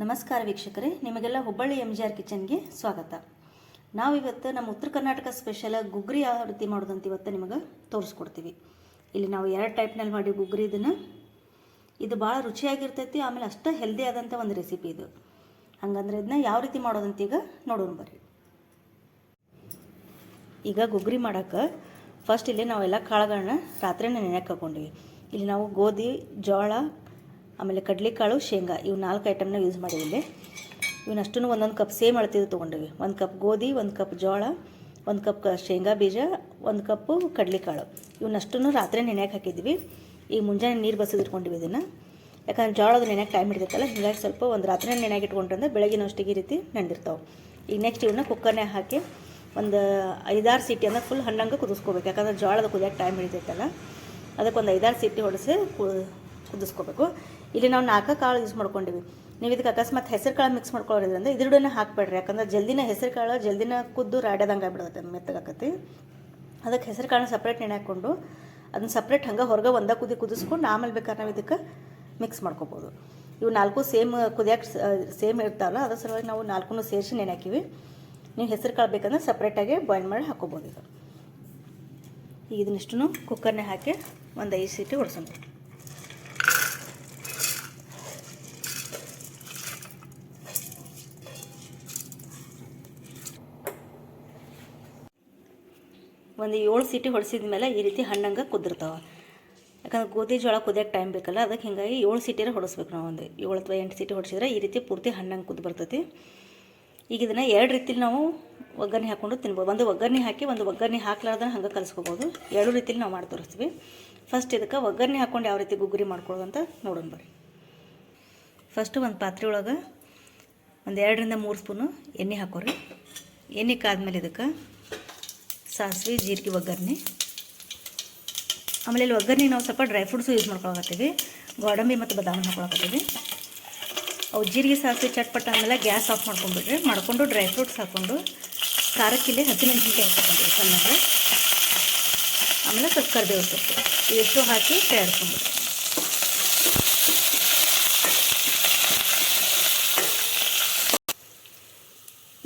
ನಮಸ್ಕಾರ ವೀಕ್ಷಕರೇ, ನಿಮಗೆಲ್ಲ ಹುಬ್ಬಳ್ಳಿ ಎಂ ಜಿ ಆರ್ ಕಿಚನ್ಗೆ ಸ್ವಾಗತ. ನಾವಿವತ್ತು ನಮ್ಮ ಉತ್ತರ ಕರ್ನಾಟಕ ಸ್ಪೆಷಲ್ ಗುಗ್ರಿ ಯಾವ ರೀತಿ ಮಾಡೋದಂತ ಇವತ್ತು ನಿಮಗೆ ತೋರಿಸ್ಕೊಡ್ತೀವಿ. ಇಲ್ಲಿ ನಾವು ಎರಡು ಟೈಪ್ನಲ್ಲಿ ಮಾಡಿ ಗುಗ್ರಿ ಇದನ್ನು. ಇದು ಭಾಳ ರುಚಿಯಾಗಿರ್ತೈತಿ, ಆಮೇಲೆ ಅಷ್ಟು ಹೆಲ್ದಿ ಆದಂಥ ಒಂದು ರೆಸಿಪಿ ಇದು. ಹಂಗಂದ್ರೆ ಇದನ್ನ ಯಾವ ರೀತಿ ಮಾಡೋದಂತ ಈಗ ನೋಡೋಣ ಬರ್ರಿ. ಈಗ ಗುಗ್ರಿ ಮಾಡೋಕ್ಕೆ ಫಸ್ಟ್ ಇಲ್ಲಿ ನಾವೆಲ್ಲ ಕಾಳುಗಳನ್ನ ರಾತ್ರಿನ ನೆನೆಯಕ್ಕೆ ಹಾಕ್ಕೊಂಡ್ವಿ ಇಲ್ಲಿ ನಾವು ಗೋಧಿ, ಜೋಳ ಆಮೇಲೆ ಕಡಲೆಕಾಳು, ಶೇಂಗಾ, ಇವು ನಾಲ್ಕು ಐಟಮ್ನ ಯೂಸ್ ಮಾಡಿವಿ ಇಲ್ಲಿ. ಇವನ್ನಷ್ಟನ್ನು ಒಂದೊಂದು ಕಪ್ ಸೇಮ್ ಅಳತಿದ್ದು ತೊಗೊಂಡಿವಿ. ಒಂದು ಕಪ್ ಗೋಧಿ, ಒಂದು ಕಪ್ ಜೋಳ, ಒಂದು ಕಪ್ ಕ- ಶೇಂಗಾ ಬೀಜ, ಒಂದು ಕಪ್ಪು ಕಡಲೆಕಾಳು. ಇವನ್ನಷ್ಟೂ ರಾತ್ರಿ ನೆನೆಯಕ್ಕೆ ಹಾಕಿದ್ವಿ. ಈಗ ಮುಂಜಾನೆ ನೀರು ಬಸಿದಿಟ್ಕೊಂಡಿವಿ ಇದನ್ನು. ಯಾಕಂದ್ರೆ ಜೋಳದ ನೆನೆಯಕ್ಕೆ ಟೈಮ್ ಹಿಡಿತೈತಲ್ಲ ಹಿಂಗಾಗಿ ಸ್ವಲ್ಪ ಒಂದು ರಾತ್ರಿ ನೆನೆಯಾಗಿ ಇಟ್ಕೊಂಡ್ರೆ ಬೆಳಗಿನ ಅಷ್ಟಿಗೆ ಈ ರೀತಿ ನೆಂದಿರ್ತಾವೆ. ಈಗ ನೆಕ್ಸ್ಟ್ ಇವನ್ನ ಕುಕ್ಕರ್ನೇ ಹಾಕಿ ಒಂದು ಐದಾರು ಸೀಟಿ ಅಂದ್ರೆ ಫುಲ್ ಹಣ್ಣಂಗೆ ಕುದಿಸ್ಕೋಬೇಕು. ಯಾಕಂದ್ರೆ ಜೋಳದ ಕುದಿಯಕ್ಕೆ ಟೈಮ್ ಹಿಡಿತೈತಲ್ಲ ಅದಕ್ಕೆ ಒಂದು ಐದಾರು ಸೀಟಿ ಹೊಡೆಸಿ ಕುದಿಸ್ಕೋಬೇಕು. ಇಲ್ಲಿ ನಾವು ನಾಲ್ಕು ಕಾಳು ಯೂಸ್ ಮಾಡ್ಕೊಂಡಿವಿ. ನೀವು ಇದಕ್ಕೆ ಅಕಸ್ಮಾತ್ ಹೆಸರು ಕಾಳು ಮಿಕ್ಸ್ ಮಾಡ್ಕೊಳ್ಳೋದ್ರಿಂದ ಇದ್ರಡನ್ನ ಹಾಕ್ಬೇಡ್ರಿ. ಯಾಕಂದ್ರೆ ಜಲ್ದಿನ ಹೆಸರು ಕಾಳು ಜಲ್ದಿನ ಕುದ್ದು ರಾಡ್ಯದಂಗೆ ಆಗ್ಬಿಡುತ್ತೆ ಮೆತ್ತಗಾಕತಿ ಅದಕ್ಕೆ ಹೆಸರು ಕಾಳನ್ನ ಸಪ್ರೇಟ್ ನೆನೆ ಹಾಕ್ಕೊಂಡು ಅದನ್ನ ಸಪ್ರೇಟ್ ಹಂಗೆ ಹೊರಗೆ ಒಂದೇ ಕುದಿ ಕುದಿಸ್ಕೊಂಡು ಆಮೇಲೆ ಬೇಕಾದ್ರೆ ನಾವು ಇದಕ್ಕೆ ಮಿಕ್ಸ್ ಮಾಡ್ಕೋಬೋದು. ಇವು ನಾಲ್ಕು ಸೇಮ್ ಕುದಿಯೋಕೆ ಸೇಮ್ ಇರ್ತಾವಲ್ಲ, ಅದ್ರ ಸಲುವಾಗಿ ನಾವು ನಾಲ್ಕು ಸೇರಿಸಿ ನೆನೆ ಹಾಕಿವಿ. ನೀವು ಹೆಸರು ಕಾಳು ಬೇಕಂದ್ರೆ ಸಪ್ರೇಟಾಗಿ ಬಾಯ್ಲ್ ಮಾಡಿ ಹಾಕೋಬೋದು ಇದು ಈಗ ಇದನ್ನಿಷ್ಟು ಕುಕ್ಕರ್ನೇ ಹಾಕಿ ಒಂದು ಐದು ಸೀಟಿ ಹೊಡ್ಸೋಣ ಒಂದು ಏಳು ಸೀಟಿ ಹೊಡೆಸಿದ ಮೇಲೆ ಈ ರೀತಿ ಹಣ್ಣಂಗೆ ಕುದಿರ್ತಾವೆ ಯಾಕಂದ್ರೆ ಗೋಧಿ ಜೋಳ ಕುದಿಯೋಕೆ ಟೈಮ್ ಬೇಕಲ್ಲ, ಅದಕ್ಕೆ ಹಿಂಗಾಗಿ ಏಳು ಸೀಟಿರ ಹೊಡಿಸ್ಬೇಕು ನಾವು ಒಂದು ಏಳು ಅಥವಾ ಎಂಟು ಸೀಟಿ ಹೊಡಿಸಿದ್ರೆ ಈ ರೀತಿ ಪೂರ್ತಿ ಹಣ್ಣಂಗೆ ಕುದ್ದು ಬರ್ತೈತಿ. ಈಗ ಇದನ್ನು ಎರಡು ರೀತಿಲಿ ನಾವು ಒಗ್ಗರಣೆ ಹಾಕ್ಕೊಂಡು ತಿನ್ಬೋದು ಒಂದು ಒಗ್ಗರಣೆ ಹಾಕಿ ಒಂದು ಒಗ್ಗರಣೆ ಹಾಕ್ಲಾರ್ದ ಹಂಗೆ ಕಲಿಸ್ಕೋಬೋದು. ಎರಡು ರೀತಿಲಿ ನಾವು ಮಾಡಿ ತೋರಿಸ್ತೀವಿ. ಫಸ್ಟ್ ಇದಕ್ಕೆ ಒಗ್ಗರಣೆ ಹಾಕ್ಕೊಂಡು ಯಾವ ರೀತಿ ಗುಗ್ಗುರಿ ಮಾಡ್ಕೊಳ್ಳೋದು ಅಂತ ನೋಡೋಣ ಬರ್ರಿ. ಫಸ್ಟ್ ಒಂದು ಪಾತ್ರೆ ಒಳಗೆ ಒಂದು ಎರಡರಿಂದ ಮೂರು ಸ್ಪೂನು ಎಣ್ಣೆ ಹಾಕೋರಿ. ಎಣ್ಣೆ ಕಾದ್ಮೇಲೆ ಇದಕ್ಕೆ ಸಾಸಿವೆ, ಜೀರಿಗೆ, ಒಗ್ಗರಣೆ. ಆಮೇಲೆ ಇಲ್ಲಿ ಒಗ್ಗರಣೆ ನಾವು ಸ್ವಲ್ಪ ಡ್ರೈ ಫ್ರೂಟ್ಸು ಯೂಸ್ ಮಾಡ್ಕೊಳಕತ್ತೀವಿ. ಗೋಡಂಬಿ ಮತ್ತು ಬದಾಮಿ ಹಾಕೊಳಕತ್ತೀವಿ. ಅವು ಜೀರಿಗೆ, ಸಾಸಿವೆ ಚಟ್ಪಟ್ಟ ಆಮೇಲೆ ಗ್ಯಾಸ್ ಆಫ್ ಮಾಡ್ಕೊಂಡ್ಬಿಟ್ರಿ ಮಾಡಿಕೊಂಡು ಡ್ರೈ ಫ್ರೂಟ್ಸ್ ಹಾಕ್ಕೊಂಡು ಖಾರಕ್ಕಿಲ್ಲಿ ಹಸಿಮೆಣಸಿನ್ಕಾಯಿ ಹಾಕ್ಕೊಂಡಿವಿ ಚೆನ್ನಾಗಿ. ಆಮೇಲೆ ಸ್ವಲ್ಪ ಕರಿಬೇವು ಸೊಪ್ಪು. ಇವೆಷ್ಟು ಹಾಕಿ ತಯಾರಿಸ್ಕೊಂಡ್ಬಿಟ್ರಿ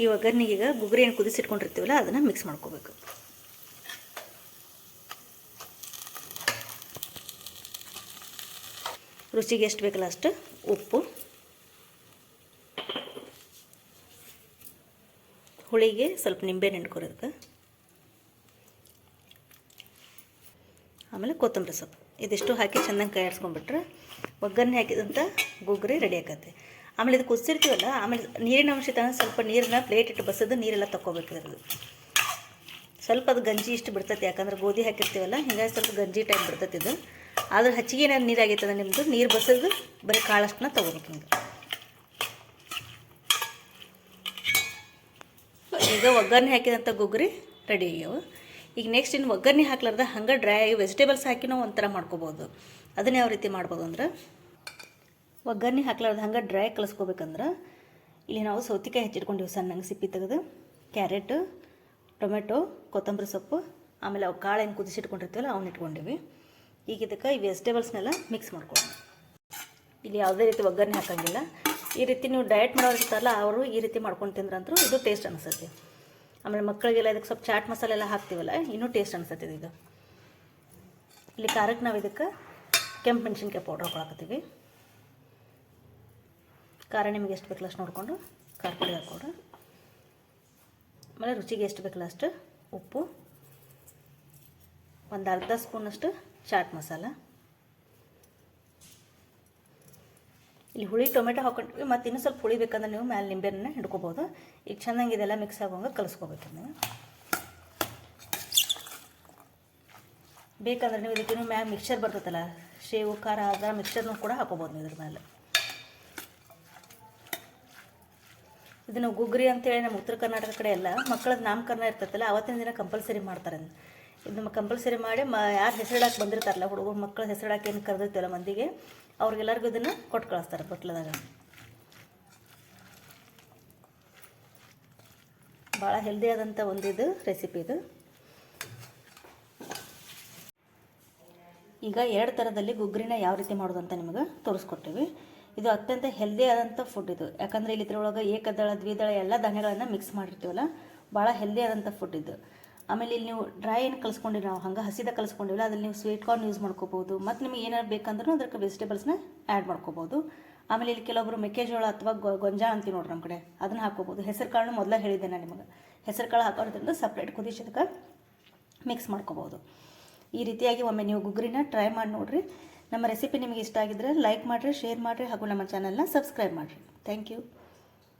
ಈ ಒಗ್ಗರಣೆಗೀಗ ಏನು ಕುದಿಸಿಟ್ಕೊಂಡಿರ್ತೀವಲ್ಲ, ಅದನ್ನು ಮಿಕ್ಸ್ ಮಾಡ್ಕೋಬೇಕು. ರುಚಿಗೆ ಎಷ್ಟು ಬೇಕಲ್ಲ ಅಷ್ಟು? ಉಪ್ಪು. ಹುಳಿಗೆ ಸ್ವಲ್ಪ ನಿಂಬೆ ನೆಂಡ್ಕೊರೋದಕ್ಕೆ ಆಮೇಲೆ ಕೊತ್ತಂಬರಿ ಸೊಪ್ಪು. ಇದಿಷ್ಟು ಹಾಕಿ ಚೆನ್ನಾಗಿ ಕೈಯಾಡಿಸ್ಕೊಂಡ್ಬಿಟ್ರೆ ಒಗ್ಗರಣೆ ಹಾಕಿದಂಥ ಗುಗ್ರಿ ರೆಡಿ ಆಕತ್ತೆ. ಆಮೇಲೆ ಇದು ಕುದಿಸಿರ್ತೀವಲ್ಲ, ಆಮೇಲೆ ನೀರಿನ ಅಂಶ ತಂದು ಸ್ವಲ್ಪ ನೀರನ್ನ ಪ್ಲೇಟ್ ಇಟ್ಟು ಬಸದು ನೀರೆಲ್ಲ ತಗೋಬೇಕು ಇದ್ರದ್ದು. ಸ್ವಲ್ಪ ಅದು ಗಂಜಿ ಇಷ್ಟು ಬಿಡ್ತೈತಿ, ಯಾಕಂದ್ರೆ ಗೋಧಿ ಹಾಕಿರ್ತೀವಲ್ಲ, ಹಿಂಗಾಗಿ ಸ್ವಲ್ಪ ಗಂಜಿ ಟೈಪ್ ಬಿಡ್ತೈತಿ ಇದು. ಆದ್ರೆ ಹಚ್ಚಿಗೆ ಏನಾದ್ರು ನೀರು ನಿಮ್ಮದು ನೀರು ಬಸದು ಬರೀ ಕಾಳಷ್ಟನ್ನ ತೊಗೋಬೇಕು ಹಿಂಗೆ ಈಗ ಒಗ್ಗರಣೆ ಹಾಕಿದಂಥ ಗುಗ್ರಿ ರೆಡಿ ಆಗ್ಯಾವ ಈಗ ನೆಕ್ಸ್ಟ್ ಇನ್ನು ಒಗ್ಗರಣೆ ಹಾಕ್ಲಾರ್ದ ಹಂಗೆ ಡ್ರೈ ಆಗಿ ವೆಜಿಟೇಬಲ್ಸ್ ಹಾಕಿನೂ ಒಂಥರ ಮಾಡ್ಕೋಬೋದು. ಅದನ್ನ ಯಾವ ರೀತಿ ಮಾಡ್ಬೋದು ಅಂದ್ರೆ ಒಗ್ಗರಣೆ ಹಾಕ್ಲಾರ್ದು ಹಂಗೆ ಡ್ರೈ ಕಲಿಸ್ಕೋಬೇಕಂದ್ರೆ ಇಲ್ಲಿ ನಾವು ಸೌತಿಕಾಯಿ ಹೆಚ್ಚಿಟ್ಕೊಂಡಿವಿ ಸಣ್ಣಂಗೆ ಸಿಪ್ಪಿ ತೆಗೆದು ಕ್ಯಾರೆಟ್ ಟೊಮೆಟೊ ಕೊತ್ತಂಬರಿ ಸೊಪ್ಪು, ಆಮೇಲೆ ಅವು ಕಾಳು ಏನು ಕುದಿಸಿಟ್ಕೊಂಡಿರ್ತೀವಲ್ಲ ಅವನ್ನ ಇಟ್ಕೊಂಡಿವಿ. ಈಗ ಇದಕ್ಕೆ ಈ ವೆಜಿಟೇಬಲ್ಸ್ನೆಲ್ಲ ಮಿಕ್ಸ್ ಮಾಡ್ಕೊಳ್ಳೋಣ ಇಲ್ಲಿ ಯಾವುದೇ ರೀತಿ ಒಗ್ಗರಣೆ ಹಾಕಂಗಿಲ್ಲ. ಈ ರೀತಿ ನೀವು ಡಯಟ್ ಮಾಡೋರು ಇರ್ತಾರಲ್ಲ ಅವರು ಈ ರೀತಿ ಮಾಡ್ಕೊಂಡು ತಿಂದ್ರಂತೂ ಇದು ಟೇಸ್ಟ್ ಅನಿಸುತ್ತೆ. ಆಮೇಲೆ ಮಕ್ಕಳಿಗೆಲ್ಲ ಇದಕ್ಕೆ ಸ್ವಲ್ಪ ಚಾಟ್ ಮಸಾಲೆ ಎಲ್ಲ ಹಾಕ್ತೀವಲ್ಲ, ಇನ್ನೂ ಟೇಸ್ಟ್ ಅನಿಸುತ್ತೆ ಇದು. ಇಲ್ಲಿ ಖಾರಕ್ಕೆ ನಾವು ಇದಕ್ಕೆ ಕೆಂಪು ಮೆಣಸಿನ್ಕಾಯಿ ಪೌಡ್ರ್ ಹಾಕೊಳಕತ್ತೀವಿ. ಖಾರ ನಿಮಗೆ ಎಷ್ಟು ಬೇಕಲ್ಲ ಅಷ್ಟು ನೋಡಿಕೊಂಡು, ಖಾರ ಪುಡಿ ಹಾಕ್ಕೊಡ್ರಿ ಆಮೇಲೆ ರುಚಿಗೆ ಎಷ್ಟು ಬೇಕಲ್ಲ ಅಷ್ಟು ಉಪ್ಪು. ಒಂದು ಅರ್ಧ ಸ್ಪೂನಷ್ಟು ಚಾಟ್ ಮಸಾಲ. ಇಲ್ಲಿ ಹುಳಿ ಟೊಮೆಟೊ ಹಾಕೊಂಡ್ವಿ, ಮತ್ತು ಇನ್ನೂ ಸ್ವಲ್ಪ ಹುಳಿ ಬೇಕಂದ್ರೆ ನೀವು ಮ್ಯಾಲೆ ನಿಂಬೆಹಣ್ಣ ಹಿಡ್ಕೋಬೋದು. ಈಗ ಚೆನ್ನಾಗಿ ಇದೆಲ್ಲ ಮಿಕ್ಸ್ ಆಗೋಂಗೆ ಕಲಿಸ್ಕೋಬೇಕು ನೀವು ಬೇಕಂದ್ರೆ ನೀವು ಇದಕ್ಕೆ ಮ್ಯಾಲೆ ಮಿಕ್ಸರ್ ಬರ್ತೈತಲ್ಲ ಶೇವು ಖಾರ ಅದರ ಮಿಕ್ಸರ್ನೂ ಕೂಡ ಹಾಕೋಬೋದು ನೀವು ಇದ್ರ ಮೇಲೆ ಇದನ್ನು ಗುಗ್ರಿ ಅಂತೇಳಿ ನಮ್ಮ ಉತ್ತರ ಕರ್ನಾಟಕ ಕಡೆ ಎಲ್ಲ ಮಕ್ಕಳದ್ದು ನಾಮಕರಣ ಇರ್ತೈತಲ್ಲ, ಅವತ್ತಿನ ದಿನ ಕಂಪಲ್ಸರಿ ಮಾಡ್ತಾರೆ ಇದನ್ನು ಕಂಪಲ್ಸರಿ ಮಾಡಿ ಮ, ಯಾರು ಹೆಸರಿಡಾಕೆ ಬಂದಿರ್ತಾರಲ್ಲ ಹುಡುಗರು, ಮಕ್ಕಳ ಹೆಸರಿಡಾಕೆ ಏನು ಕರೆದಿರ್ತೀವಲ್ಲ ಮಂದಿಗೆ, ಅವ್ರಿಗೆಲ್ಲರಿಗೂ ಇದನ್ನು ಕೊಟ್ಟು ಕಳಿಸ್ತಾರೆ ಬಟ್ಲದಾಗ ಭಾಳ ಹೆಲ್ದಿ ಆದಂಥ ಒಂದು ಇದು ರೆಸಿಪಿ ಇದು. ಈಗ ಎರಡು ಥರದಲ್ಲಿ ಗುಗ್ರಿನ ಯಾವ ರೀತಿ ಮಾಡೋದು ಅಂತ ನಿಮಗೆ ತೋರಿಸ್ಕೊಟ್ಟಿವಿ ಇದು ಅತ್ಯಂತ ಹೆಲ್ದಿ ಆದಂಥ ಫುಡ್ ಇದು. ಯಾಕಂದರೆ ಇಲ್ಲಿ ಇದ್ರೊಳಗೆ ಏಕದಳ, ದ್ವಿದಳ ಎಲ್ಲ ಧಾನ್ಯಗಳನ್ನು ಮಿಕ್ಸ್ ಮಾಡಿರ್ತೀವಲ್ಲ, ಭಾಳ ಹೆಲ್ದಿ ಆದಂಥ ಫುಡ್ ಇದು. ಆಮೇಲೆ ಇಲ್ಲಿ ನೀವು ಡ್ರೈ ಏನು ಕಲಿಸ್ಕೊಂಡಿರಿ ನಾವು? ಹಂಗೆ ಹಸಿದ ಕಲಿಸ್ಕೊಂಡಿಲ್ಲ ಅದ್ರಲ್ಲಿ ನೀವು ಸ್ವೀಟ್ ಕಾರ್ನ್ ಯೂಸ್ ಮಾಡ್ಕೋಬೋದು. ಮತ್ತು ನಿಮಗೆ ಏನಾರು ಬೇಕಂದ್ರೂ ಅದಕ್ಕೆ ವೆಜಿಟೇಬಲ್ಸ್ನ ಆ್ಯಡ್ ಮಾಡ್ಕೋಬೋದು. ಆಮೇಲೆ ಇಲ್ಲಿ ಕೆಲವೊಬ್ರು ಮೆಕ್ಕೆಜೋಳ ಅಥವಾ ಗೊಂಜಾ ಅಂತೀವಿ ನೋಡ್ರಿ ನಮ್ಮ ಕಡೆ. ಅದನ್ನ ಹಾಕೋಬೋದು. ಹೆಸರು ಕಾಳನ್ನು ಮೊದಲೇ ಹೇಳಿದ್ದೆ ನಾನು ನಿಮಗೆ. ಹೆಸರು ಕಾಳು ಹಾಕೋದ್ರಿಂದ ಸಪ್ರೇಟ್ ಕುದಿಸಿದಕ್ಕೆ ಮಿಕ್ಸ್ ಮಾಡ್ಕೋಬೋದು. ಈ ರೀತಿಯಾಗಿ ಒಮ್ಮೆ ನೀವು ಗುಗ್ರಿನ ಟ್ರೈ ಮಾಡಿ ನೋಡಿರಿ. ನಮ್ಮ ರೆಸಿಪಿ ನಿಮಗೆ ಇಷ್ಟ ಆಗಿದ್ರೆ ಲೈಕ್ ಮಾಡಿರಿ ಶೇರ್ ಮಾಡಿರಿ ಹಾಗೂ ನಮ್ಮ ಚಾನಲ್ನ ಸಬ್ಸ್ಕ್ರೈಬ್ ಮಾಡಿರಿ. Thank you